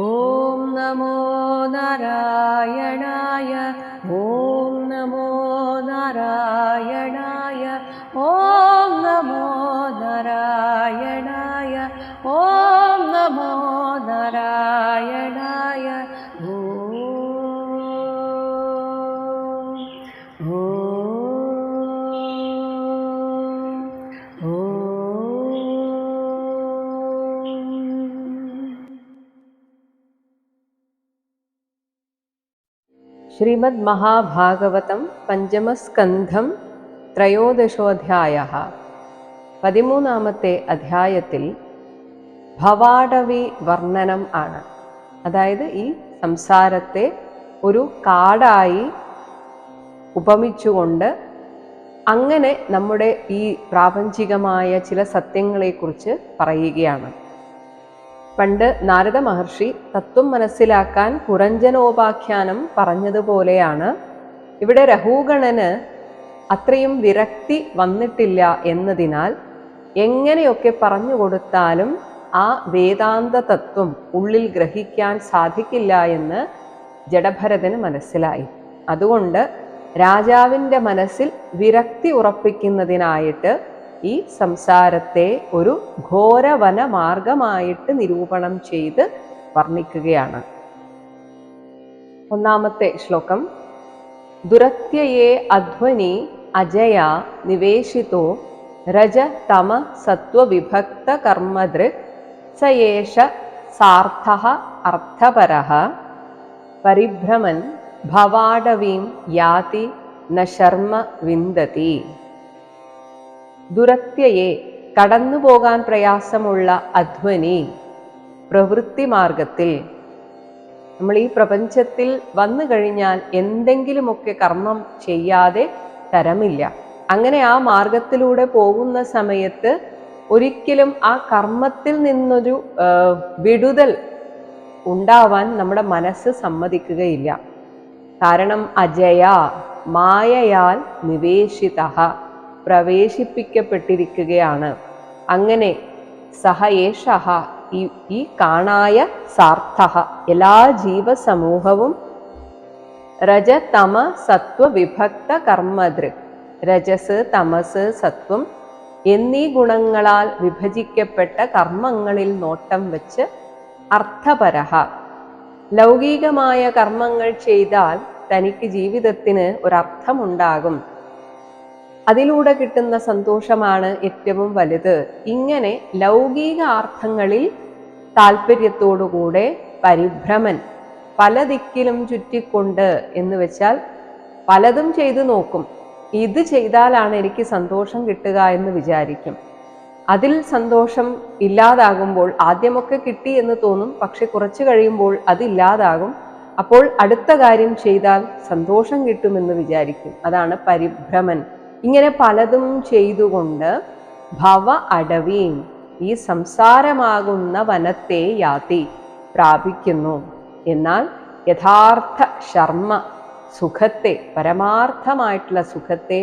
ॐ नमो नारायणाय ശ്രീമദ്മഹാഭാഗവതം പഞ്ചമസ്കന്ധം ത്രയോദശോധ്യായ. പതിമൂന്നാമത്തെ അധ്യായത്തിൽ ഭവാടവി വർണനം ആണ്. അതായത് ഈ സംസാരത്തെ ഒരു കാടായി ഉപമിച്ചുകൊണ്ട് അങ്ങനെ നമ്മുടെ ഈ പ്രാപഞ്ചികമായ ചില സത്യങ്ങളെക്കുറിച്ച് പറയുകയാണ്. പണ്ട് നാരദ മഹർഷി തത്വം മനസ്സിലാക്കാൻ പുറഞ്ജനോപാഖ്യാനം പറഞ്ഞതുപോലെയാണ്. ഇവിടെ രഹൂഗണന് അത്രയും വിരക്തി വന്നിട്ടില്ല എന്നതിനാൽ എങ്ങനെയൊക്കെ പറഞ്ഞു കൊടുത്താലും ആ വേദാന്ത തത്വം ഉള്ളിൽ ഗ്രഹിക്കാൻ സാധിക്കില്ല എന്ന് ജഡഭരതന് മനസ്സിലായി. അതുകൊണ്ട് രാജാവിന്റെ മനസ്സിൽ വിരക്തി ഉറപ്പിക്കുന്നതിനായിട്ട് ഈ സംസാരത്തെ ഒരു ഘോരവന മാർഗമായിട്ട് നിരൂപണം ചെയ്ത് വർണിക്കുകയാണ്. ഒന്നാമത്തെ ശ്ലോകം ദുരത്യയെ അധ്വനി അജയ നിവേശിതോ രജ തമ സത്വവിഭക്ത കർമ്മദൃക് സയേഷ സാർത്ഥ അർത്ഥപര പരിഭ്രമൻ ഭവാടവീം യാതി ന ശർമ്മ വിന്ദതി. ദുരത്യയെ കടന്നുപോകാൻ പ്രയാസമുള്ള അധ്വനി പ്രവൃത്തി മാർഗത്തിൽ നമ്മൾ ഈ പ്രപഞ്ചത്തിൽ വന്നു കഴിഞ്ഞാൽ എന്തെങ്കിലുമൊക്കെ കർമ്മം ചെയ്യാതെ തരമില്ല. അങ്ങനെ ആ മാർഗത്തിലൂടെ പോകുന്ന സമയത്ത് ഒരിക്കലും ആ കർമ്മത്തിൽ നിന്നൊരു വിടുതൽ ഉണ്ടാവാൻ നമ്മുടെ മനസ്സ് സമ്മതിക്കുകയില്ല. കാരണം അജയ മായയാൽ നിവേശിത. പ്രവേശിപ്പിക്കപ്പെട്ടിരിക്കുകയാണ്. അങ്ങനെ സഹയേഷ ഈ കാണായ സാർത്ഥ എല്ലാ ജീവസമൂഹവും രജ തമ സത്വ വിഭക്ത കർമ്മദൃ രജസ് തമസ് സത്വം എന്നീ ഗുണങ്ങളാൽ വിഭജിക്കപ്പെട്ട കർമ്മങ്ങളിൽ നോട്ടം വെച്ച് അർത്ഥപരഹ. ലൗകികമായ കർമ്മങ്ങൾ ചെയ്താൽ തനിക്ക് ജീവിതത്തിന് ഒരർത്ഥമുണ്ടാകും. അതിലൂടെ കിട്ടുന്ന സന്തോഷമാണ് ഏറ്റവും വലുത്. ഇങ്ങനെ ലൗകിക അർത്ഥങ്ങളിൽ താല്പര്യത്തോടുകൂടെ പരിഭ്രമൻ പല ദിക്കിലും ചുറ്റിക്കൊണ്ട് എന്ന് വെച്ചാൽ പലതും ചെയ്തു നോക്കും. ഇത് ചെയ്താലാണ് എനിക്ക് സന്തോഷം കിട്ടുക എന്ന് വിചാരിക്കും. അതിൽ സന്തോഷം ഇല്ലാതാകുമ്പോൾ ആദ്യമൊക്കെ കിട്ടി എന്ന് തോന്നും പക്ഷെ കുറച്ചു കഴിയുമ്പോൾ അതില്ലാതാകും അപ്പോൾ അടുത്ത കാര്യം ചെയ്താൽ സന്തോഷം കിട്ടുമെന്ന് വിചാരിക്കും. അതാണ് പരിഭ്രമൻ. ഇങ്ങനെ പലതും ചെയ്തുകൊണ്ട് ഭവ അടവീൻ ഈ സംസാരമാകുന്ന വനത്തെ യാതി പ്രാപിക്കുന്നു. എന്നാൽ യഥാർത്ഥ ശർമ്മ സുഖത്തെ പരമാർത്ഥമായിട്ടുള്ള സുഖത്തെ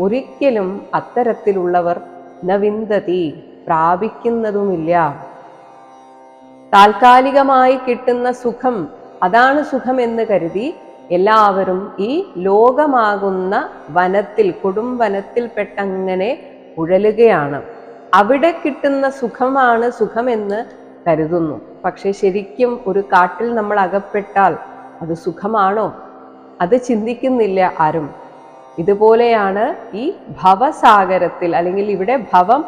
ഒരിക്കലും അത്തരത്തിലുള്ളവർ നവിന്ദതി പ്രാപിക്കുന്നതുമില്ല. താൽക്കാലികമായി കിട്ടുന്ന സുഖം അതാണ് സുഖം എന്ന് കരുതി എല്ലാവരും ഈ ലോകമാകുന്ന വനത്തിൽ കൊടും വനത്തിൽപ്പെട്ടങ്ങനെ ഉഴലുകയാണ്. അവിടെ കിട്ടുന്ന സുഖമാണ് സുഖമെന്ന് കരുതുന്നു. പക്ഷെ ശരിക്കും ഒരു കാട്ടിൽ നമ്മൾ അകപ്പെട്ടാൽ അത് സുഖമാണോ? അത് ചിന്തിക്കുന്നില്ല ആരും. ഇതുപോലെയാണ് ഈ ഭവസാഗരത്തിൽ അല്ലെങ്കിൽ ഇവിടെ ഭവം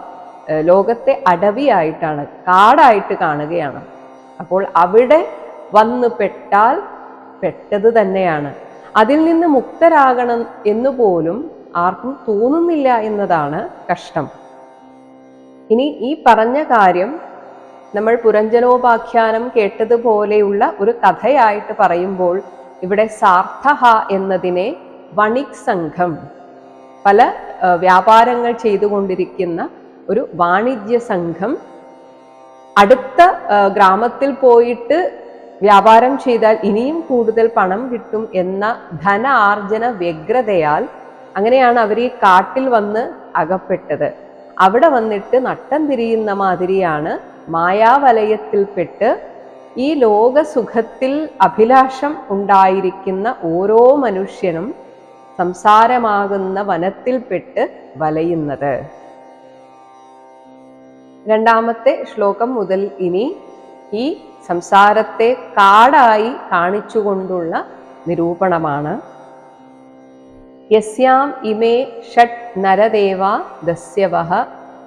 ലോകത്തെ അടവിയായിട്ടാണ് കാടായിട്ട് കാണുകയാണ്. അപ്പോൾ അവിടെ വന്നു പെട്ടാൽ പെട്ടത് തന്നെയാണ്. അതിൽ നിന്ന് മുക്തരാകണം എന്ന് പോലും ആർക്കും തോന്നുന്നില്ല എന്നതാണ് കഷ്ടം. ഇനി ഈ പറഞ്ഞ കാര്യം നമ്മൾ പുരഞ്ജനോപാഖ്യാനം കേട്ടതുപോലെയുള്ള ഒരു കഥയായിട്ട് പറയുമ്പോൾ ഇവിടെ സാർത്ഥഹ എന്നതിനെ വണിക് സംഘം പല വ്യാപാരങ്ങൾ ചെയ്തുകൊണ്ടിരിക്കുന്ന ഒരു വാണിജ്യ സംഘം അടുത്ത ഗ്രാമത്തിൽ പോയിട്ട് വ്യാപാരം ചെയ്താൽ ഇനിയും കൂടുതൽ പണം കിട്ടും എന്ന ധന ആർജന വ്യഗ്രതയാൽ അങ്ങനെയാണ് അവർ ഈ കാട്ടിൽ വന്ന് അകപ്പെട്ടത്. അവിടെ വന്നിട്ട് നട്ടം തിരിയുന്ന മാതിരിയാണ് മായാവലയത്തിൽപ്പെട്ട് ഈ ലോകസുഖത്തിൽ അഭിലാഷം ഉണ്ടായിരിക്കുന്ന ഓരോ മനുഷ്യനും സംസാരമാകുന്ന വനത്തിൽപ്പെട്ട് വലയുന്നത്. രണ്ടാമത്തെ ശ്ലോകം മുതൽ ഇനി ഈ സംസാരത്തെ കാടായി കാണിച്ചുകൊണ്ടുള്ള നിരൂപണമാണ്. യസ്യാം ഇമേ ഷട്ട് നരദേവ ദസ്യവഹ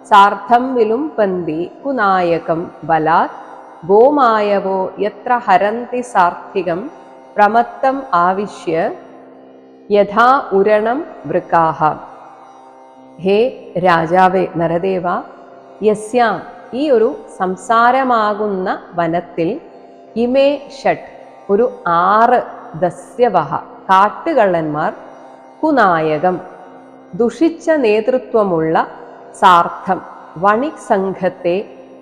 സാർത്ഥം വിലുംപന്തി കുനായകം ബലാത് ഗോമായവോ യത്ര ഹരന്തി സാർത്ഥികം പ്രമത്തം ആവിശ്യ യഥാ ഉരണം വൃക്കാഹ. ഹേ രാജാവേ നരദേവ യസ്യാം ഈ ഒരു സംസാരമാകുന്ന വനത്തിൽ ഇമേ ഷട്ട് ഒരു ആറ് ദസ്യവഹ കാട്ടുകള്ളന്മാർ കുനായകം ദുഷിച്ച നേതൃത്വമുള്ള സാർത്ഥം വണിക് സംഘത്തെ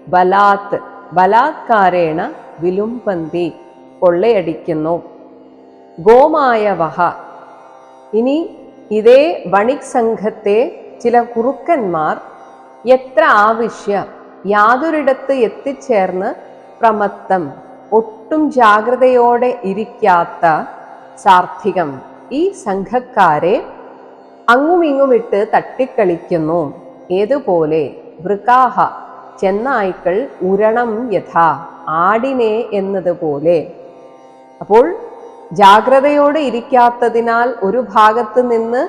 ബലാത്ത് ബലാത്കാരേണ വിലുംപന്തി കൊള്ളയടിക്കുന്നു. ഗോമായ വഹ ഇനി ഇതേ വണിക് സംഘത്തെ ചില കുറുക്കന്മാർ എത്ര ആവശ്യ യാതൊരിടത്ത് എത്തിച്ചേർന്ന് പ്രമത്തം ഒട്ടും ജാഗ്രതയോടെ ഇരിക്കാത്ത സാർത്ഥികം ഈ സംഘക്കാരെ അങ്ങുമിങ്ങുമിട്ട് തട്ടിക്കളിക്കുന്നു. ഏതുപോലെ? വൃക്കാഹ ചെന്നായ്ക്കൾ ഉരണം യഥാ ആടിനെ എന്നതുപോലെ. അപ്പോൾ ജാഗ്രതയോടെ ഇരിക്കാത്തതിനാൽ ഒരു ഭാഗത്ത് നിന്ന്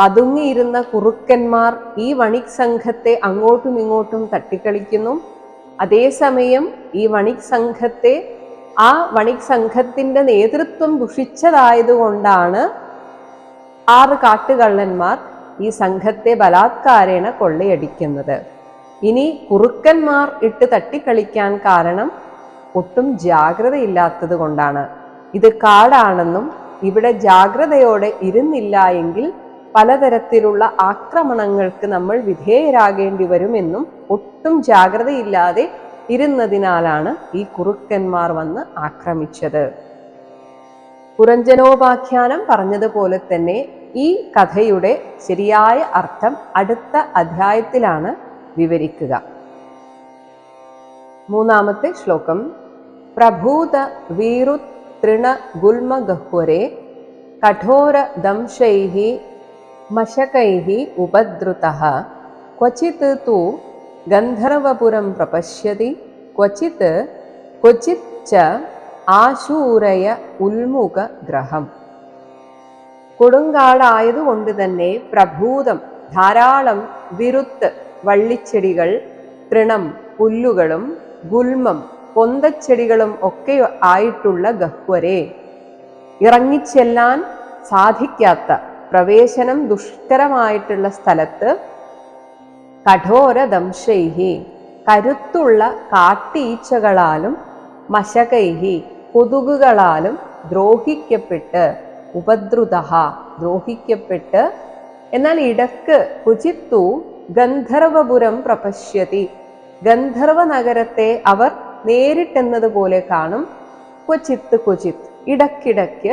പതുങ്ങിയിരുന്ന കുറുക്കന്മാർ ഈ വണിക് സംഘത്തെ അങ്ങോട്ടും ഇങ്ങോട്ടും തട്ടിക്കളിക്കുന്നു. അതേസമയം ഈ വണിക് സംഘത്തെ ആ വണിക് സംഘത്തിന്റെ നേതൃത്വം ദുഷിച്ചതായതുകൊണ്ടാണ് ആറ് കാട്ടുകള്ളന്മാർ ഈ സംഘത്തെ ബലാത്കാരേണ കൊള്ളയടിക്കുന്നത്. ഇനി കുറുക്കന്മാർ ഇട്ട് തട്ടിക്കളിക്കാൻ കാരണം ഒട്ടും ജാഗ്രതയില്ലാത്തത് കൊണ്ടാണ് ഇത് കാടാണെന്നും ഇവിടെ ജാഗ്രതയോടെ ഇരുന്നില്ല എങ്കിൽ പലതരത്തിലുള്ള ആക്രമണങ്ങൾക്ക് നമ്മൾ വിധേയരാകേണ്ടി വരുമെന്നും ഒട്ടും ജാഗ്രതയില്ലാതെ ഇരുന്നതിനാലാണ് ഈ കുറുക്കന്മാർ വന്ന് ആക്രമിച്ചത്. പുരഞ്ജനോപാഖ്യാനം പറഞ്ഞതുപോലെ തന്നെ ഈ കഥയുടെ ശരിയായ അർത്ഥം അടുത്ത അധ്യായത്തിലാണ് വിവരിക്കുക. മൂന്നാമത്തെ ശ്ലോകം. പ്രഭൂത വീരുതൃണ ഗുൽമഗഹ്വരെ കഠോര ദംശൈः മശകൈः ഉപദ്രുതः क्वचित् तु गन्धर्वपुरं प्रपश्यति क्वचित् क्वचित् च ആശൂരയ ഉൽമുഖ ഗ്രഹം കൊടുങ്കാടായതുകൊണ്ട് തന്നെ പ്രഭൂതം ധാരാളം വിരുത്ത് വള്ളിച്ചെടികൾ തൃണം പുല്ലുകളും ഗുൽമം പൊന്തച്ചെടികളും ഒക്കെ ആയിട്ടുള്ള ഗഹ്വരെ ഇറങ്ങിച്ചെല്ലാൻ സാധിക്കാത്ത പ്രവേശനം ദുഷ്കരമായിട്ടുള്ള സ്ഥലത്ത് കഠോര ദംശൈഹി കരുത്തുള്ള കാട്ടീച്ചകളാലും മശകൈഹി കൊതുകുകളാലും ദ്രോഹിക്കപ്പെട്ട് ഉപദ്രുത ദ്രോഹിക്കപ്പെട്ട് എന്നാൽ ഇടയ്ക്ക് കുചിത്തു ഗന്ധർവപുരം പ്രപശ്യതി. ഗന്ധർവ നഗരത്തെ അവർ നേരിട്ടെന്നതുപോലെ കാണും. ക്വചിത്ത് ക്വചിത്ത് ഇടക്കിടയ്ക്ക്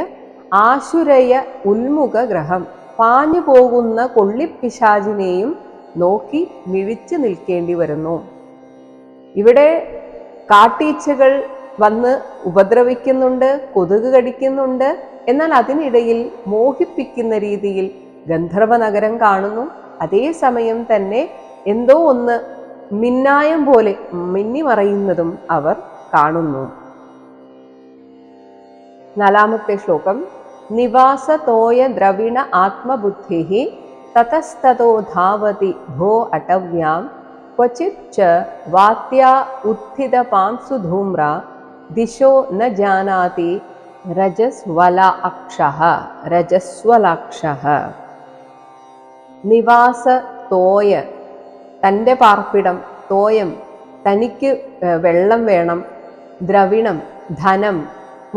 ആശുരയ ഉൽമുഖ ഗ്രഹം പാഞ്ഞു പോകുന്ന കൊള്ളിപ്പിശാചിനെയും നോക്കി മിഴിച്ചു നിൽക്കേണ്ടി വരുന്നു. ഇവിടെ കാട്ടീച്ചകൾ വന്ന് ഉപദ്രവിക്കുന്നുണ്ട് കൊതുക് കടിക്കുന്നുണ്ട്. എന്നാൽ അതിനിടയിൽ മോഹിപ്പിക്കുന്ന രീതിയിൽ ഗന്ധർവ നഗരം കാണുന്നു അതേസമയം തന്നെ എന്തോ ഒന്ന് മിന്നായം പോലെ മിന്നി മറയുന്നതും അവർ കാണുന്നു. നാലാമത്തെ ശ്ലോകം. നിവാസതോയ ദ്രവിണ ആത്മബുദ്ധി തതസ്തോ ധാവതി ഭോ അടവ്യാം ക്വചിത് च ഉത്ഥിത പാംസുധൂമ്ര ദിശോ ന ജാനാതി രജസ്വല അക്ഷഃ രജസ്വലാക്ഷഃ. നിവാസ തോയ തന്റെ പാർപ്പിടം തോയം തനിക്ക് വെള്ളം വേണം ദ്രവിണം ധനം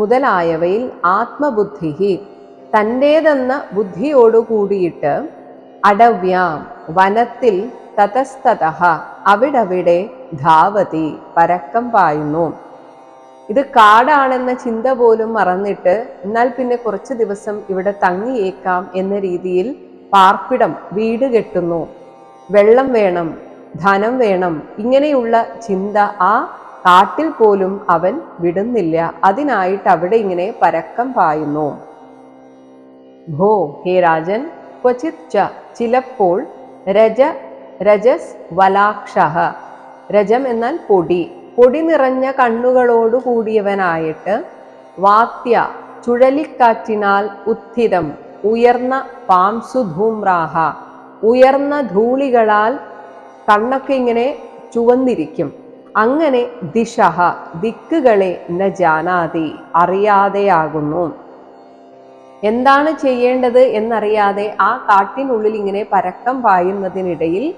മുതലായവയിൽ ആത്മബുദ്ധി തന്റേതെന്ന ബുദ്ധിയോടുകൂടിയിട്ട് അടവ്യാം വനത്തിൽ തതസ്തത അവിടവിടെ ധാവതി പരക്കം പായുന്നു. ഇത് കാടാണെന്ന ചിന്ത പോലും മറന്നിട്ട് എന്നാൽ പിന്നെ കുറച്ച് ദിവസം ഇവിടെ തങ്ങിയേക്കാം എന്ന രീതിയിൽ പാർപ്പിടം വീട് കെട്ടുന്നു. വെള്ളം വേണം ധനം വേണം ഇങ്ങനെയുള്ള ചിന്ത ആ കാട്ടിൽ പോലും അവൻ വിടുന്നില്ല. അതിനായിട്ട് അവിടെ ഇങ്ങനെ പരക്കം പായുന്നു. ഭോ ഹേ രാജൻ ക്വചിത് ച. ചിലപ്പോൾ രജ രജസ് വലാക്ഷ രജം എന്നാൽ പൊടി. പൊടി നിറഞ്ഞ കണ്ണുകളോടു കൂടിയവനായിട്ട് വാത്യ ചുഴലിക്കാറ്റിനാൽ ഉത്ഥിതം ഉയർന്ന പാംസുധൂമ്രാഹ. ഉയർന്ന ധൂളികളാൽ കണ്ണൊക്കെ ഇങ്ങനെ ചുവന്നിരിക്കും. അങ്ങനെ ദിശഹ ദിക്കുകളെ ന ജാനാതി അറിയാതെയാകുന്നു. എന്താണ് ചെയ്യേണ്ടത് എന്നറിയാതെ ആ കാട്ടിനുള്ളിൽ ഇങ്ങനെ പരക്കം പായുന്നതിനിടയിൽ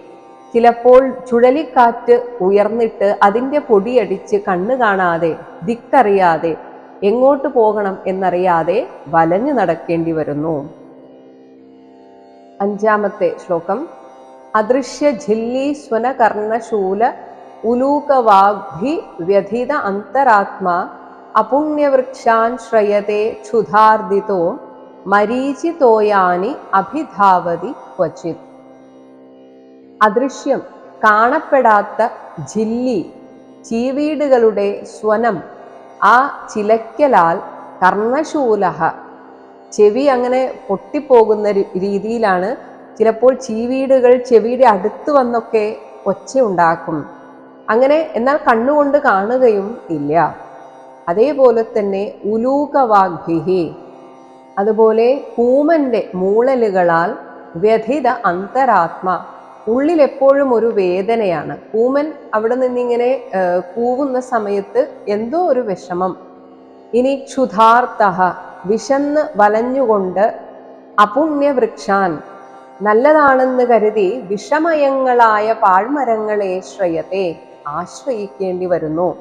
ചിലപ്പോൾ ചുഴലിക്കാറ്റ് ഉയർന്നിട്ട് അതിന്റെ പൊടിയടിച്ച് കണ്ണു കാണാതെ ദിക്കറിയാതെ എങ്ങോട്ട് പോകണം എന്നറിയാതെ വലഞ്ഞു നടക്കേണ്ടി വരുന്നു. അഞ്ചാമത്തെ ശ്ലോകം. അദൃശ്യ ജില്ലി സ്വനകർണശൂല ഉലൂകവാഗ്ഭി വ്യഥിത അന്തരാത്മാ അപുണ്യവൃക്ഷാൻ ശ്രയത്തെ ക്ഷുധാർദിതോ മരീചിതോയാനി അഭിധാവതി ക്വചിത്. അദൃശ്യം കാണപ്പെടാത്ത ജില്ലി ചീവീടുകളുടെ സ്വനം ആ ചിലയ്ക്കലാൽ കർണശൂലഹ. ചെവി അങ്ങനെ പൊട്ടിപ്പോകുന്ന രീതിയിലാണ് ചിലപ്പോൾ ചീവീടുകൾ ചെവിയുടെ അടുത്ത് വന്നൊക്കെ ഒച്ച ഉണ്ടാക്കും. അങ്ങനെ എന്നാൽ കണ്ണുകൊണ്ട് കാണുകയും ഇല്ല. അതേപോലെ തന്നെ ഉലൂകവാഗ്ഭിഹി. അതുപോലെ കൂമന്റെ മൂളലുകളാൽ വ്യഥിത അന്തരാത്മ. ഉള്ളിലെപ്പോഴും ഒരു വേദനയാണ്. കൂമൻ അവിടെ നിന്നിങ്ങനെ കൂവുന്ന സമയത്ത് എന്തോ ഒരു വിഷമം. ഇനി ക്ഷുധാർത്ഥ വിശന്ന് വലഞ്ഞുകൊണ്ട് അപുണ്യവൃക്ഷാൻ. നല്ലതാണെന്ന് കരുതി വിഷമയങ്ങളായ പാഴ്മരങ്ങളെ ശ്രയത്തെ. ആശ്രയിക്കേണ്ടി വരുന്നു.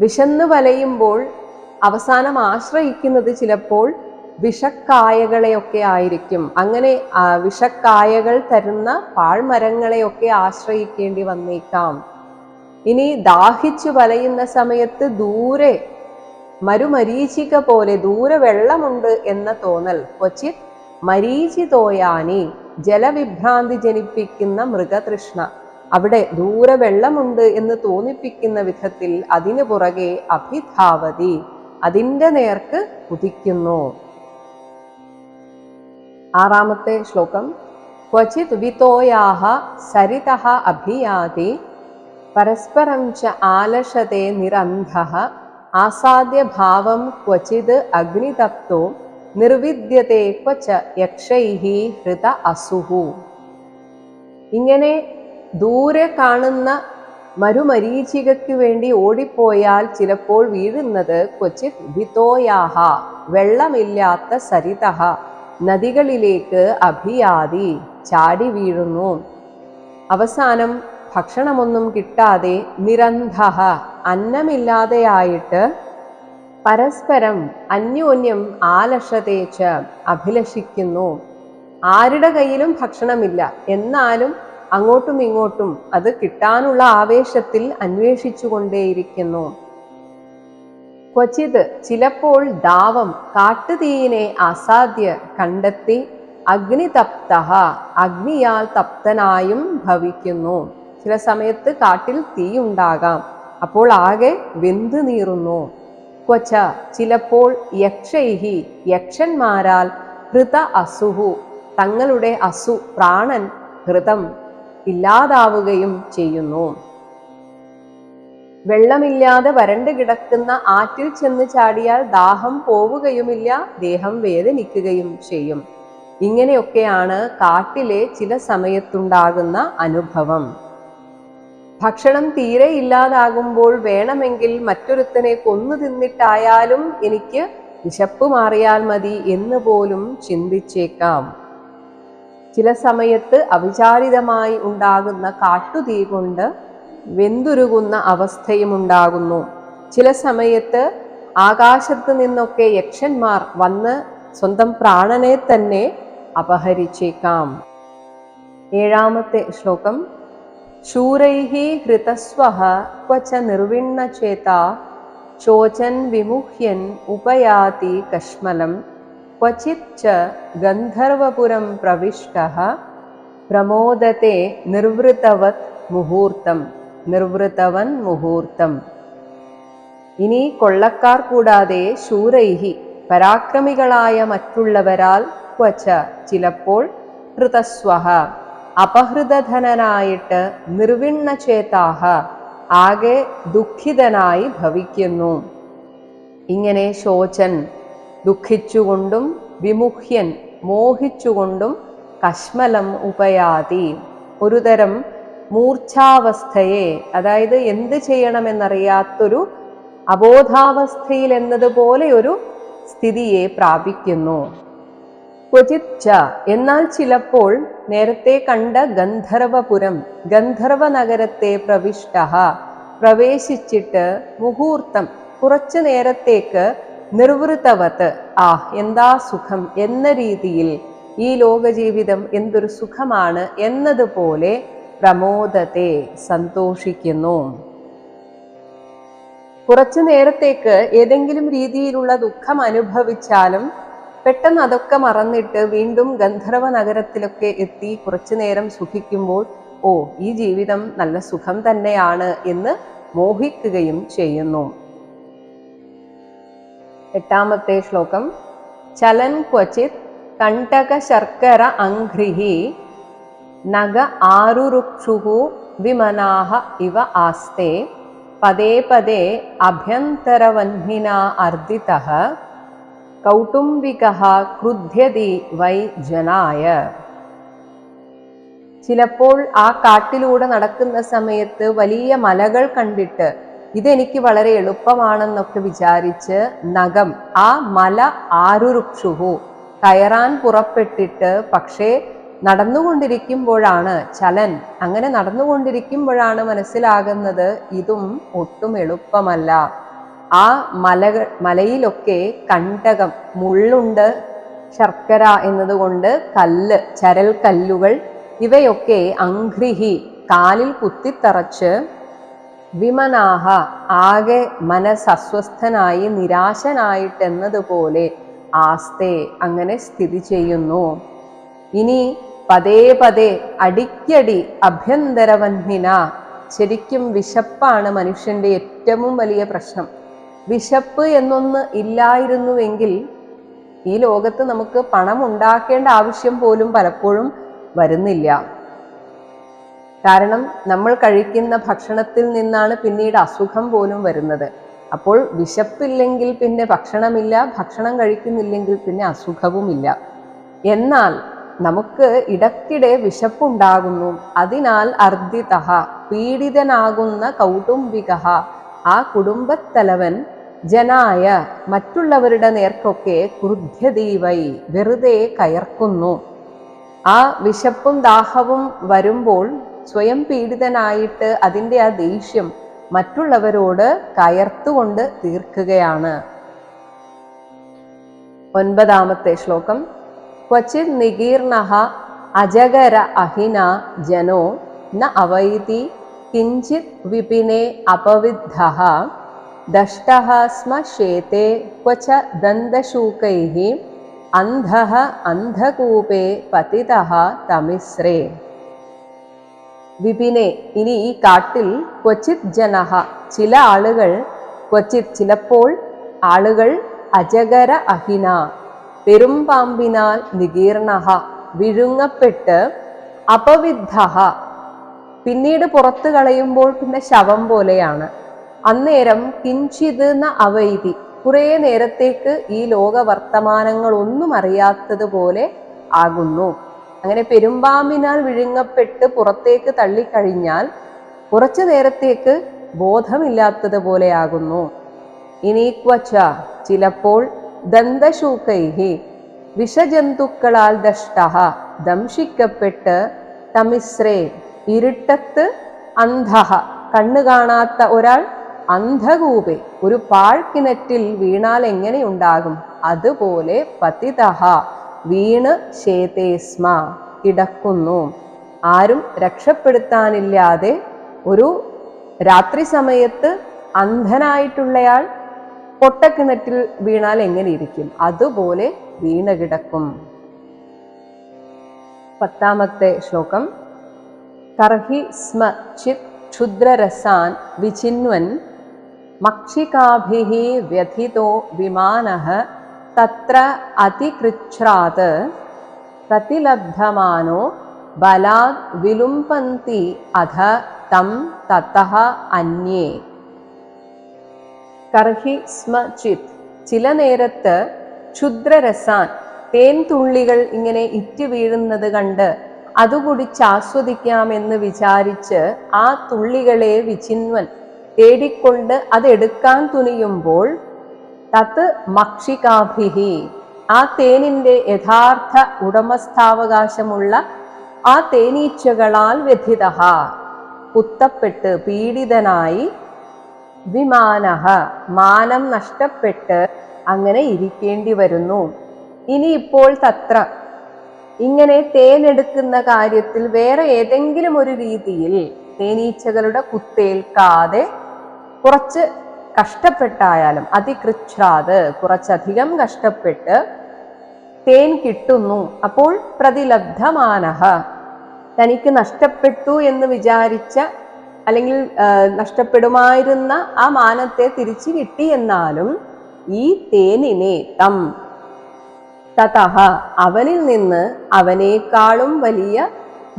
വിശന്ന് വലയുമ്പോൾ അവസാനം ആശ്രയിക്കുന്നത് ചിലപ്പോൾ വിഷക്കായകളെയൊക്കെ ആയിരിക്കും. അങ്ങനെ വിഷക്കായകൾ തരുന്ന പാഴ്മരങ്ങളെയൊക്കെ ആശ്രയിക്കേണ്ടി വന്നേക്കാം. ഇനി ദാഹിച്ചു വലയുന്ന സമയത്ത് ദൂരെ മരുമരീചിക പോലെ ദൂരെ വെള്ളമുണ്ട് എന്ന തോന്നൽ. കൊച്ചി മരീചി തോയാനി ജലവിഭ്രാന്തി ജനിപ്പിക്കുന്ന മൃഗതൃഷ്ണ. അവിടെ ദൂരെ വെള്ളമുണ്ട് എന്ന് തോന്നിപ്പിക്കുന്ന വിധത്തിൽ അതിനു പുറകെ അഭിധാവതി അതിന്റെ നേർക്ക് കുതിക്കുന്നു. ആറാമത്തെ ശ്ലോകം. ക്വചിത് വിതോയാഹ സരിത അഭിയാതി പരസ്പരം ച ആലഷത്തെ നിരന്ധ ആസാദ്യ ഭാവം ക്വചിത് അഗ്നിതപ്തോ നിർവിദ്യത്തെ ക്വച യക്ഷൈഹി ഹൃത അസുഹു. ഇങ്ങനെ ദൂരെ കാണുന്ന മരുമരീചികയ്ക്ക് വേണ്ടി ഓടിപ്പോയാൽ ചിലപ്പോൾ വീഴുന്നത് കൊച്ചി വിതോയാഹ വെള്ളമില്ലാത്ത സരിതഹ. നദികളിലേക്ക് അഭിയാതി ചാടി വീഴുന്നു. അവസാനം ഭക്ഷണമൊന്നും കിട്ടാതെ നിരന്ധ അന്നമില്ലാതെയായിട്ട് പരസ്പരം അന്യോന്യം ആലഷതേച്ച് അഭിലഷിക്കുന്നു. ആരുടെ കയ്യിലും ഭക്ഷണമില്ല. എന്നാലും അങ്ങോട്ടും ഇങ്ങോട്ടും അത് കിട്ടാനുള്ള ആവേശത്തിൽ അന്വേഷിച്ചുകൊണ്ടേയിരിക്കുന്നു. ക്വചിത് ചിലപ്പോൾ ദാവം കാട്ടുതീയിനെ അസാധ്യ കണ്ടെത്തി അഗ്നിതപ്ത അഗ്നിയാൽ തപ്തനായും ഭവിക്കുന്നു. ചില സമയത്ത് കാട്ടിൽ തീ തീയുണ്ടാകാം അപ്പോൾ ആകെ വെന്തു നീറുന്നു. ക്വച ചിലപ്പോൾ യക്ഷൈഹി യക്ഷന്മാരാൽ ഹൃത അസുഹു തങ്ങളുടെ അസു പ്രാണൻ ഹൃതം ഇല്ലാതാവുകയും ചെയ്യുന്നു. വെള്ളമില്ലാതെ വരണ്ട് കിടക്കുന്ന ആറ്റിൽ ചെന്ന് ചാടിയാൽ ദാഹം പോവുകയുമില്ല ദേഹം വേദനിക്കുകയും ചെയ്യും. ഇങ്ങനെയൊക്കെയാണ് കാട്ടിലെ ചില സമയത്തുണ്ടാകുന്ന അനുഭവം. ഭക്ഷണം തീരെ ഇല്ലാതാകുമ്പോൾ വേണമെങ്കിൽ മറ്റൊരുത്തനെ കൊന്നു തിന്നിട്ടായാലും എനിക്ക് വിശപ്പ് മാറിയാൽ മതി എന്ന് പോലും ചിന്തിച്ചേക്കാം. ചില സമയത്ത് അവിചാരിതമായി ഉണ്ടാകുന്ന കാട്ടുതീ കൊണ്ട് വെന്തുരുകുന്ന അവസ്ഥയും ഉണ്ടാകുന്നു. ചില സമയത്ത് ആകാശത്ത് നിന്നൊക്കെ യക്ഷന്മാർ വന്ന് സ്വന്തം പ്രാണനെ തന്നെ അപഹരിച്ചേക്കാം. ഏഴാമത്തെ ശ്ലോകം. ശൂരൈഹി ഹൃതസ്വഹ ക്വച നിർവിണ്ണചേത ചോചൻ വിമുഹ്യൻ ഉപയാതി കശ്മലം ക്വചിത് ച ഗന്ധർവപുരം പ്രവിഷ്ടः പ്രമോദത്തെ നിർവൃതവത് മുഹൂർത്തം നിർവൃതവൻ മുഹൂർത്തം ഇനി കൊള്ളക്കാർ കൂടാതെ ശൂരൈഹി പരാക്രമികളായ മറ്റുള്ളവരാൽ ക്വച ചിലപ്പോൾ ഹൃതസ്വഹ അപഹൃതധനനായിട്ട് നിർവിണ്ണചേതാഹ ആകെ ദുഃഖിതനായി ഭവിക്കുന്നു। ഇങ്ങനെ ശോചൻ ദുഃഖിച്ചുകൊണ്ടും വിമുഹ്യൻ മോഹിച്ചുകൊണ്ടും കശ്മലം ഉപയാതി. ഒരുതരം മൂർച്ഛാവസ്ഥയെ അതായത് എന്ത് ചെയ്യണമെന്നറിയാത്തൊരു അബോധാവസ്ഥയിൽ എന്നതുപോലെ ഒരു സ്ഥിതിയെ പ്രാപിക്കുന്നു. ക്വചിച്ച എന്നാൽ ചിലപ്പോൾ നേരത്തെ കണ്ട ഗന്ധർവപുരം ഗന്ധർവ നഗരത്തെ പ്രവിഷ്ട പ്രവേശിച്ചിട്ട് മുഹൂർത്തം കുറച്ചു നേരത്തേക്ക് നിർവൃതവത്ത് ആ എന്താ സുഖം എന്ന രീതിയിൽ ഈ ലോകജീവിതം എന്തൊരു സുഖമാണ് എന്നതുപോലെ പ്രമോദത്തെ സന്തോഷിക്കുന്നു. കുറച്ചു നേരത്തേക്ക് ഏതെങ്കിലും രീതിയിലുള്ള ദുഃഖം അനുഭവിച്ചാലും പെട്ടെന്ന് അതൊക്കെ മറന്നിട്ട് വീണ്ടും ഗന്ധർവ നഗരത്തിലൊക്കെ എത്തി കുറച്ചു നേരം സുഖിക്കുമ്പോൾ ഓ ഈ ജീവിതം നല്ല സുഖം തന്നെയാണ് എന്ന് മോഹിക്കുകയും ചെയ്യുന്നു. എട്ടാമത്തെ ശ്ലോകം. ചലൻ ക്വചിത് കണ്ടക ശർക്കര അംഘ്രിഹി നഗ ആരുരുക്ഷുഹു വിമനാഹ ഇവ ആസ്തേ. പദേ പദേ അഭ്യന്തരവഹ്നിന അർദ്ദിത കൗട്ടുംബിക ക്രുധ്യതി വൈ ജനായ. ചിലപ്പോൾ ആ കാട്ടിലൂടെ നടക്കുന്ന സമയത്ത് വലിയ മലകൾ കണ്ടിട്ട് ഇതെനിക്ക് വളരെ എളുപ്പമാണെന്നൊക്കെ വിചാരിച്ച് നഖം ആ മല ആരുരുക്ഷുഹു കയറാൻ പുറപ്പെട്ടിട്ട് പക്ഷേ നടന്നുകൊണ്ടിരിക്കുമ്പോഴാണ് ചലൻ. അങ്ങനെ നടന്നുകൊണ്ടിരിക്കുമ്പോഴാണ് മനസ്സിലാകുന്നത് ഇതും ഒട്ടും എളുപ്പമല്ല. ആ മലകൾ മലയിലൊക്കെ കണ്ടകം മുള്ളുണ്ട് ശർക്കര എന്നതുകൊണ്ട് കല്ല് ചരൽ കല്ലുകൾ ഇവയൊക്കെ അംഗ്രിഹി കാലിൽ കുത്തിത്തറച്ച് വിമനാഹ ആകെ മനസ്സസ്വസ്ഥനായി നിരാശനായിട്ടെന്നതുപോലെ ആസ്തേ അങ്ങനെ സ്ഥിതി ചെയ്യുന്നു. ഇനി പതേ പതേ അടിക്കടി അഭ്യന്തരവന്ധിന ശരിക്കും വിശപ്പാണ് മനുഷ്യന്റെ ഏറ്റവും വലിയ പ്രശ്നം. വിശപ്പ് എന്നൊന്ന് ഇല്ലായിരുന്നുവെങ്കിൽ ഈ ലോകത്ത് നമുക്ക് പണം ഉണ്ടാക്കേണ്ട ആവശ്യം പോലും പലപ്പോഴും വരുന്നില്ല. കാരണം നമ്മൾ കഴിക്കുന്ന ഭക്ഷണത്തിൽ നിന്നാണ് പിന്നീട് അസുഖം പോലും വരുന്നത്. അപ്പോൾ വിശപ്പില്ലെങ്കിൽ പിന്നെ ഭക്ഷണമില്ല ഭക്ഷണം കഴിക്കുന്നില്ലെങ്കിൽ പിന്നെ അസുഖവുമില്ല. എന്നാൽ നമുക്ക് ഇടയ്ക്കിടെ വിശപ്പുണ്ടാകുന്നു. അതിനാൽ അർദ്ദിത പീഡിതനാകുന്ന കൗടുംബിക ആ കുടുംബത്തലവൻ ജനായ മറ്റുള്ളവരുടെ നേർക്കൊക്കെ ക്രുദ്ധ്യതീവൈ വെറുതെ കയർക്കുന്നു. ആ വിശപ്പും ദാഹവും വരുമ്പോൾ സ്വയം പീഡിതനായിട്ട് അതിന്റെ ആ ദേഷ്യം മറ്റുള്ളവരോട് കയർത്തുകൊണ്ട് തീർക്കുകയാണ്. ഒൻപതാമത്തെ ശ്ലോകം. ക്വചിത് നികീർണ അജഗര അഹിന ജനോ ന അവൈതി കിഞ്ചിത് വിപിനെ അപവിദ്ധ ദഷ്ട സ്മ ശേത്തെ ക്വച ദന്തശൂകൈ അന്ധ അന്ധകൂപേ പതിത തമിശ്രേ വിപിനെ ഇനി ഈ കാട്ടിൽ ക്വചിത് ജനഹ. ചില ആളുകൾ ക്വചിത് ചിലപ്പോൾ ആളുകൾ അജഗര അഹിന. പെരുമ്പാമ്പിനാൽ നികീർണഹ. വിഴുങ്ങപ്പെട്ട് അപവിദ്ധ പിന്നീട് പുറത്തു കളയുമ്പോൾ പിന്നെ ശവം പോലെയാണ്. അന്നേരം കിഞ്ചിത് ന അവൈതി. കുറേ നേരത്തേക്ക് ഈ ലോക വർത്തമാനങ്ങളൊന്നും അറിയാത്തതുപോലെ ആകുന്നു. അങ്ങനെ പെരുമ്പാമ്പിനാൽ വിഴുങ്ങപ്പെട്ട് പുറത്തേക്ക് തള്ളിക്കഴിഞ്ഞാൽ കുറച്ചു നേരത്തേക്ക് ബോധമില്ലാത്തതുപോലെ ആകുന്നു ഇനി ക്വച്ച ചിലപ്പോൾ ദന്തശൂക്കൈഹി വിഷജന്തുക്കളാൽ ദഷ്ട ദംശിക്കപ്പെട്ട് തമിശ്രേ ഇരുട്ടത്ത് അന്ധഹ കണ്ണു കാണാത്ത ഒരാൾ അന്ധകൂപെ ഒരു പാഴ്ക്കിണറ്റിൽ വീണാൽ എങ്ങനെയുണ്ടാകും അതുപോലെ പതിതഹ. വീണ് ശേതേസ്മ കിടക്കുന്നു. ആരും രക്ഷപ്പെടുത്താനില്ലാതെ ഒരു രാത്രി സമയത്ത് അന്ധനായിട്ടുള്ളയാൾ പൊട്ടക്കിണറ്റിൽ വീണാൽ എങ്ങനെ ഇരിക്കും? അതുപോലെ വീണ കിടക്കും. പത്താമത്തെ ശ്ലോകം. കർഹി സ്മ ചിത് ക്ഷുദ്രരസാൻ വിചിന്വൻ മക്ഷികാഭിഹി വ്യഥിതോ വിമാനः തത്ര അതികൃച്ഛ്രാത് പ്രതിലബ്ധമാനോ ബലാത് വിലുംപന്തി അധ തം തത്തഹ അന്യേ. കർഹി സ്മ ചിത്. ചില നേരത്ത് ക്ഷുദ്രരസാൻ തേൻ തുള്ളികൾ ഇങ്ങനെ ഇറ്റു വീഴുന്നത് കണ്ട് അതുകൂടി ചാസ്വദിക്കാമെന്ന് വിചാരിച്ച് ആ തുള്ളികളെ വിചിന്വൻ തേടിക്കൊണ്ട് അതെടുക്കാൻ തുനിയുമ്പോൾ തത് മക്ഷികാഭിഹി ആ തേനിന്റെ യഥാർത്ഥ ഉടമസ്ഥാവകാശമുള്ള ആ തേനീച്ചകളാൽ വ്യഥിത. കുത്തപ്പെട്ട് പീഡിതനായി വിമാനഹ മാനം നഷ്ടപ്പെട്ട് അങ്ങനെ ഇരിക്കേണ്ടി വരുന്നു. ഇനി ഇപ്പോൾ തത്ര. ഇങ്ങനെ തേനെടുക്കുന്ന കാര്യത്തിൽ വേറെ ഏതെങ്കിലും ഒരു രീതിയിൽ തേനീച്ചകളുടെ കുത്തേൽക്കാതെ കുറച്ച് കഷ്ടപ്പെട്ടായാലും അതികൃച്ഛ്രാത് കുറച്ചധികം കഷ്ടപ്പെട്ട് തേൻ കിട്ടുന്നു. അപ്പോൾ പ്രതിലബ്ധമാനഹ. തനിക്ക് നഷ്ടപ്പെട്ടു എന്ന് വിചാരിച്ച അല്ലെങ്കിൽ നഷ്ടപ്പെടുമായിരുന്ന ആ മാനത്തെ തിരിച്ചു കിട്ടി എന്നാലും ഈ തേനിനെ തം. തതഹ. അവനിൽ നിന്ന് അവനേക്കാളും വലിയ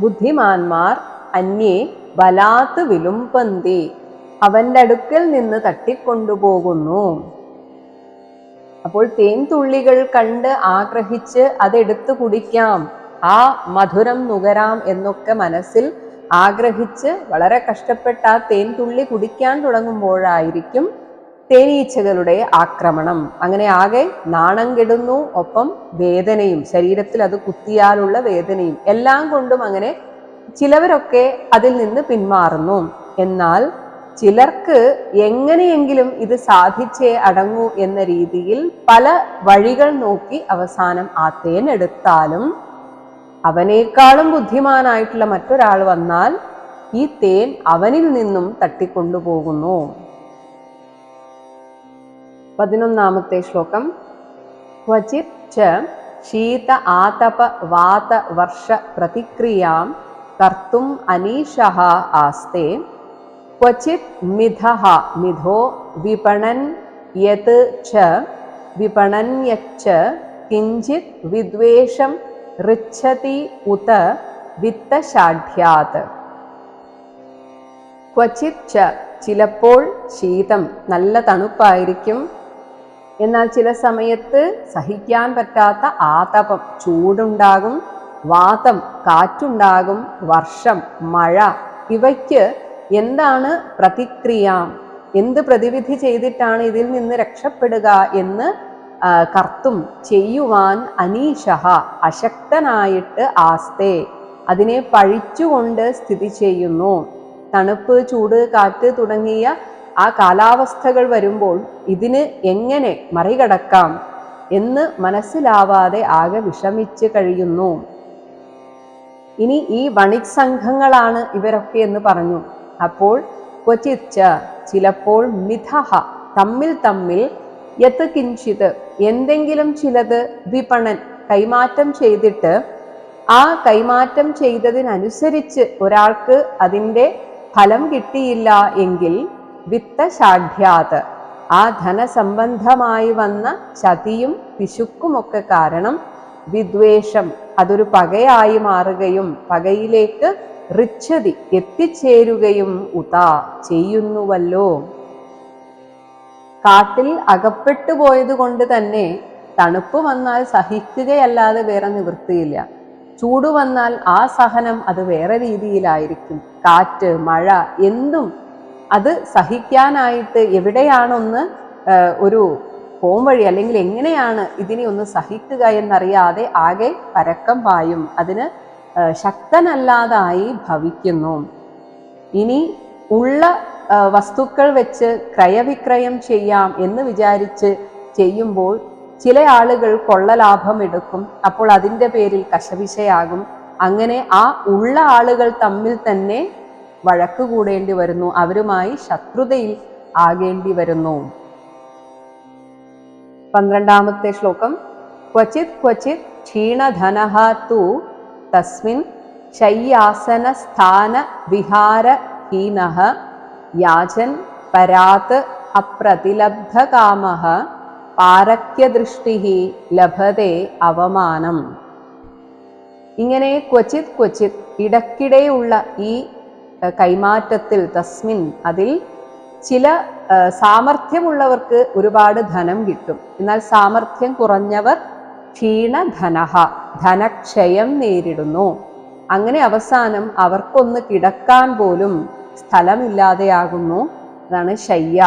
ബുദ്ധിമാന്മാർ അന്യേ ബലാത്ത് വിലുംപന്തി അവന്റെ അടുക്കൽ നിന്ന് തട്ടിക്കൊണ്ടുപോകുന്നു. അപ്പോൾ തേൻ തുള്ളികൾ കണ്ട് ആഗ്രഹിച്ച് അതെടുത്തു കുടിക്കാം. ആ മധുരം നുകരാം എന്നൊക്കെ മനസ്സിൽ ആഗ്രഹിച്ച് വളരെ കഷ്ടപ്പെട്ട് ആ തേൻ തുള്ളി കുടിക്കാൻ തുടങ്ങുമ്പോഴായിരിക്കും തേനീച്ചകളുടെ ആക്രമണം. അങ്ങനെ ആകെ നാണം കെടുന്നു ഒപ്പം വേദനയും ശരീരത്തിൽ അത് കുത്തിയാലുള്ള വേദനയും എല്ലാം കൊണ്ടും അങ്ങനെ ചിലവരൊക്കെ അതിൽ നിന്ന് പിന്മാറുന്നു. എന്നാൽ ചിലർക്ക് എങ്ങനെയെങ്കിലും ഇത് സാധിച്ചേ അടങ്ങൂ എന്ന രീതിയിൽ പല വഴികൾ നോക്കി അവസാനം ആ തേൻ എടുത്താലും അവനേക്കാളും ബുദ്ധിമാനായിട്ടുള്ള മറ്റൊരാൾ വന്നാൽ ഈ തേൻ അവനിൽ നിന്നും തട്ടിക്കൊണ്ടുപോകുന്നു. പതിനൊന്നാമത്തെ ശ്ലോകം. ക്വചിത് ച ശീത ആതപ വാത വർഷ പ്രതിക്രിയാം കർത്തും അനീഷ ആസ്തെ. ക്വചിത് മിഥഃ मिधो विपणन् यत् च विपणन्यच्च किञ्चित् विद्वेषं ऋच्छति उत വിത്തശാഠ്യാത് च ചിലപ്പോൾ ശീതം നല്ല തണുപ്പായിരിക്കും. എന്നാൽ ചില സമയത്ത് സഹിക്കാൻ പറ്റാത്ത ആതപം ചൂടുണ്ടാകും വാതം കാറ്റുണ്ടാകും വർഷം മഴ ഇവയ്ക്ക് എന്താണ് പ്രതിക്രിയ? എന്ത് പ്രതിവിധി ചെയ്തിട്ടാണ് ഇതിൽ നിന്ന് രക്ഷപ്പെടുക എന്ന് കർത്തും ചെയ്യുവാൻ അനീഷഹ അശക്തനായിട്ട് ആസ്തേ. അതിനെ പഴിച്ചുകൊണ്ട് സ്ഥിതി ചെയ്യുന്നു. തണുപ്പ് ചൂട് കാറ്റ് തുടങ്ങിയ ആ കാലാവസ്ഥകൾ വരുമ്പോൾ ഇതിന് എങ്ങനെ മറികടക്കാം എന്ന് മനസ്സിലാവാതെ ആകെ വിഷമിച്ച് കഴിയുന്നു. ഇനി ഈ വണിക് സംഘങ്ങളാണ് ഇവരൊക്കെ എന്ന് പറഞ്ഞു. അപ്പോൾ ക്വചിച്ച ചിലപ്പോൾ മിഥഹ തമ്മിൽ തമ്മിൽ യത് കിഞ്ചിത് എന്തെങ്കിലും ചിലത് വിപണൻ കൈമാറ്റം ചെയ്തിട്ട് ആ കൈമാറ്റം ചെയ്തതിനനുസരിച്ച് ഒരാൾക്ക് അതിന്റെ ഫലം കിട്ടിയില്ല എങ്കിൽ വിത്തശാഠ്യാത്. ആ ധനസംബന്ധമായി വന്ന ചതിയും പിശുക്കുമൊക്കെ കാരണം വിദ്വേഷം അതൊരു പകയായി മാറുകയും പകയിലേക്ക് ഋച്ഛതി എത്തിച്ചേരുകയും ഉത ചെയ്യുന്നുവല്ലോ. കാട്ടിൽ അകപ്പെട്ടു പോയത് കൊണ്ട് തന്നെ തണുപ്പ് വന്നാൽ സഹിക്കുകയല്ലാതെ വേറെ നിവൃത്തിയില്ല. ചൂട് വന്നാൽ ആ സഹനം അത് വേറെ രീതിയിലായിരിക്കും. കാറ്റ് മഴ എന്തും അത് സഹിക്കാനായിട്ട് എവിടെയാണൊന്ന് ഒരു പോംവഴി അല്ലെങ്കിൽ എങ്ങനെയാണ് ഇതിനെ ഒന്ന് സഹിക്കുക എന്നറിയാതെ ആകെ പരക്കം പായും. അതിന് ശക്തനല്ലാതായി ഭവിക്കുന്നു. ഇനി ഉള്ള വസ്തുക്കൾ വെച്ച് ക്രയവിക്രയം ചെയ്യാം എന്ന് വിചാരിച്ച് ചെയ്യുമ്പോൾ ചില ആളുകൾ കൊള്ളലാഭം എടുക്കും അപ്പോൾ അതിന്റെ പേരിൽ കശവിശയാകും അങ്ങനെ ആ ഉള്ള ആളുകൾ തമ്മിൽ തന്നെ വഴക്ക് കൂടേണ്ടി വരുന്നു. അവരുമായി ശത്രുതയിൽ ആകേണ്ടി വരുന്നു. പന്ത്രണ്ടാമത്തെ ശ്ലോകം. ക്വചിത് ക്വചിത് ക്ഷീണധനഹ തു തസ്മിൻ ശയ്യാസന സ്ഥാന വിഹാരഹീനഃ യാചൻ പരാത് അപ്രതിലബ്ധകാമഃ പാരക്യദൃഷ്ടി ലഭത്തെ അവമാനം. ഇങ്ങനെ ക്വചിത് ക്വചിത് ഇടക്കിടെയുള്ള ഈ കൈമാറ്റത്തിൽ തസ്മിൻ അതിൽ ചില സാമർഥ്യമുള്ളവർക്ക് ഒരുപാട് ധനം കിട്ടും. എന്നാൽ സാമർഥ്യം കുറഞ്ഞവർ ക്ഷീണധനഹ ധനക്ഷയം നേരിടുന്നു. അങ്ങനെ അവസാനം അവർക്കൊന്ന് കിടക്കാൻ പോലും സ്ഥലമില്ലാതെയാകുന്നു. അതാണ് ശയ്യ.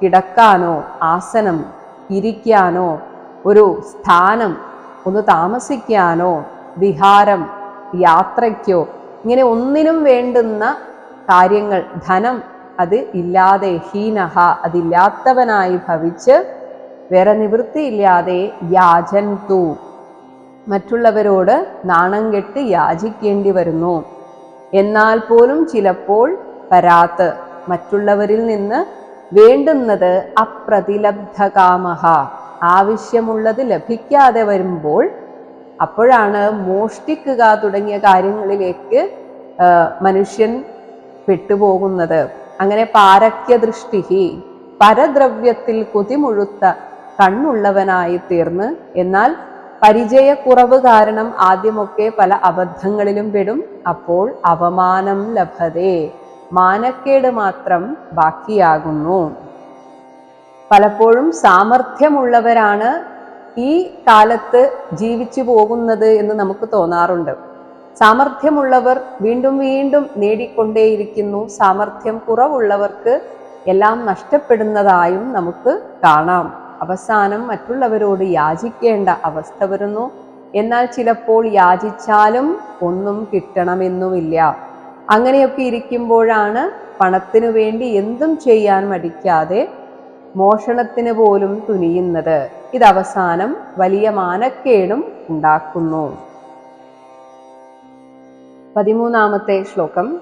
കിടക്കാനോ ആസനം ഇരിക്കാനോ ഒരു സ്ഥാനം ഒന്ന് താമസിക്കാനോ വിഹാരം യാത്രയ്ക്കോ ഇങ്ങനെ ഒന്നിനും വേണ്ടുന്ന കാര്യങ്ങൾ ധനം അത് ഇല്ലാതെ ഹീനഹ അതില്ലാത്തവനായി ഭവിച്ച് വേറെ നിവൃത്തിയില്ലാതെ യാചന്തു മറ്റുള്ളവരോട് നാണം കെട്ട് യാചിക്കേണ്ടി വരുന്നു. എന്നാൽ പോലും ചിലപ്പോൾ പരാത്ത് മറ്റുള്ളവരിൽ നിന്ന് വേണ്ടുന്നത് അപ്രതിലബ്ധകാമഹ. ആവശ്യമുള്ളത് ലഭിക്കാതെ വരുമ്പോൾ അപ്പോഴാണ് മോഷ്ടിക്കുക തുടങ്ങിയ കാര്യങ്ങളിലേക്ക് മനുഷ്യൻ പെട്ടുപോകുന്നത്. അങ്ങനെ പാരക്യദൃഷ്ടി പരദ്രവ്യത്തിൽ കൊതിമുഴുത്ത കണ്ണുള്ളവനായി തീർന്ന് എന്നാൽ പരിചയക്കുറവ് കാരണം ആദ്യമൊക്കെ പല അബദ്ധങ്ങളിലും പെടും. അപ്പോൾ അവമാനം ലഭതേ. മാനക്കേട് മാത്രം ബാക്കിയാകുന്നു. പലപ്പോഴും സാമർഥ്യമുള്ളവരാണ് ഈ കാലത്ത് ജീവിച്ചു പോകുന്നത് എന്ന് നമുക്ക് തോന്നാറുണ്ട്. സാമർഥ്യമുള്ളവർ വീണ്ടും വീണ്ടും നേടിക്കൊണ്ടേയിരിക്കുന്നു. സാമർഥ്യം കുറവുള്ളവർക്ക് എല്ലാം നഷ്ടപ്പെടുന്നതായും നമുക്ക് കാണാം. അവസാനം മറ്റുള്ളവരോട് യാചിക്കേണ്ട അവസ്ഥ വരുന്നു. എന്നാൽ ചിലപ്പോൾ യാചിച്ചാലും ഒന്നും കിട്ടണമെന്നുമില്ല. അങ്ങനെയൊക്കെ ഇരിക്കുമ്പോഴാണ് പണത്തിനു വേണ്ടി എന്തും ചെയ്യാൻ മടിക്കാതെ മോഷണത്തിന് പോലും തുനിയുന്നത്. ഇത് അവസാനം വലിയ മാനക്കേടും ഉണ്ടാക്കുന്നു. പതിമൂന്നാമത്തെ ശ്ലോകം.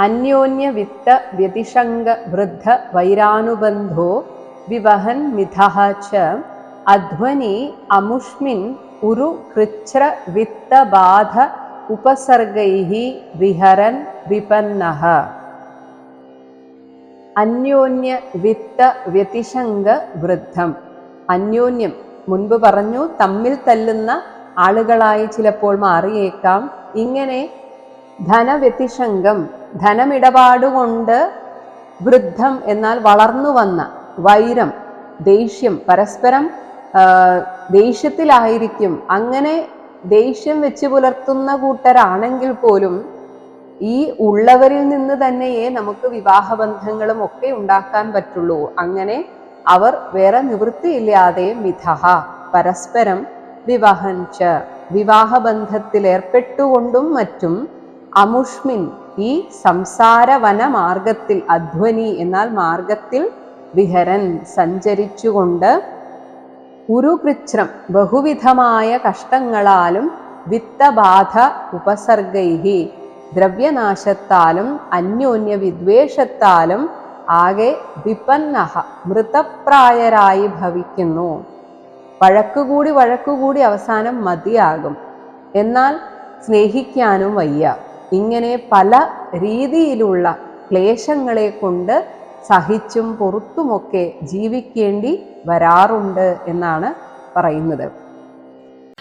അന്യോന്യ വിത്ത വ്യതിശങ്ക വൃദ്ധ വൈരാനുബന്ധോ വിവഹൻ മിഥഹ ച അധ്വനി അമുഷ്മിൻ ഉരു കൃച്ഛ്ര വിത്തബാധ ഉപസർഗൈഹി വിഹരൻ വിപന്നഃ അന്യോന്യ വിത്ത വ്യതിശങ്ക വൃദ്ധം. അന്യോന്യം മുൻപ് പറഞ്ഞു തമ്മിൽ തല്ലുന്ന ആളുകളായി ചിലപ്പോൾ മാറിയേക്കാം. ഇങ്ങനെ ധനവ്യതിശങ്കം ധനമിടപാടുകൊണ്ട് വൃദ്ധം എന്നാൽ വളർന്നു വന്ന വൈരം ദേഷ്യം പരസ്പരം ദേഷ്യത്തിലായിരിക്കും. അങ്ങനെ ദേഷ്യം വെച്ച് പുലർത്തുന്ന കൂട്ടരാണെങ്കിൽ പോലും ഈ ഉള്ളവരിൽ നിന്ന് തന്നെയേ നമുക്ക് വിവാഹബന്ധങ്ങളും ഒക്കെ ഉണ്ടാക്കാൻ പറ്റുള്ളൂ. അങ്ങനെ അവർ വേറെ നിവൃത്തിയില്ലാതെ മിഥഹ പരസ്പരം വിവാഹഞ്ച വിവാഹബന്ധത്തിൽ ഏർപ്പെട്ടുകൊണ്ടും മറ്റും അമുഷ്മിൻ ഈ സംസാരവന മാർഗത്തിൽ അധ്വനി എന്നാൽ മാർഗത്തിൽ വിഹരൻ സഞ്ചരിച്ചുകൊണ്ട് ഉരുകൃച്ഛ്രം ബഹുവിധമായ കഷ്ടങ്ങളാലും വിത്തബാധ ഉപസർഗൈഹി ദ്രവ്യനാശത്താലും അന്യോന്യ വിദ്വേഷത്താലും ആകെ വിപന്നഹ മൃതപ്രായരായി ഭവിക്കുന്നു. വഴക്കുകൂടി വഴക്കുകൂടി അവസാനം മതിയാകും. എന്നാൽ സ്നേഹിക്കാനും വയ്യ. ഇങ്ങനെ പല രീതിയിലുള്ള ക്ലേശങ്ങളെ കൊണ്ട് സഹിച്ചും പൊറുത്തുമൊക്കെ ജീവിക്കേണ്ടി വരാറുണ്ട് എന്നാണ് പറയുന്നത്.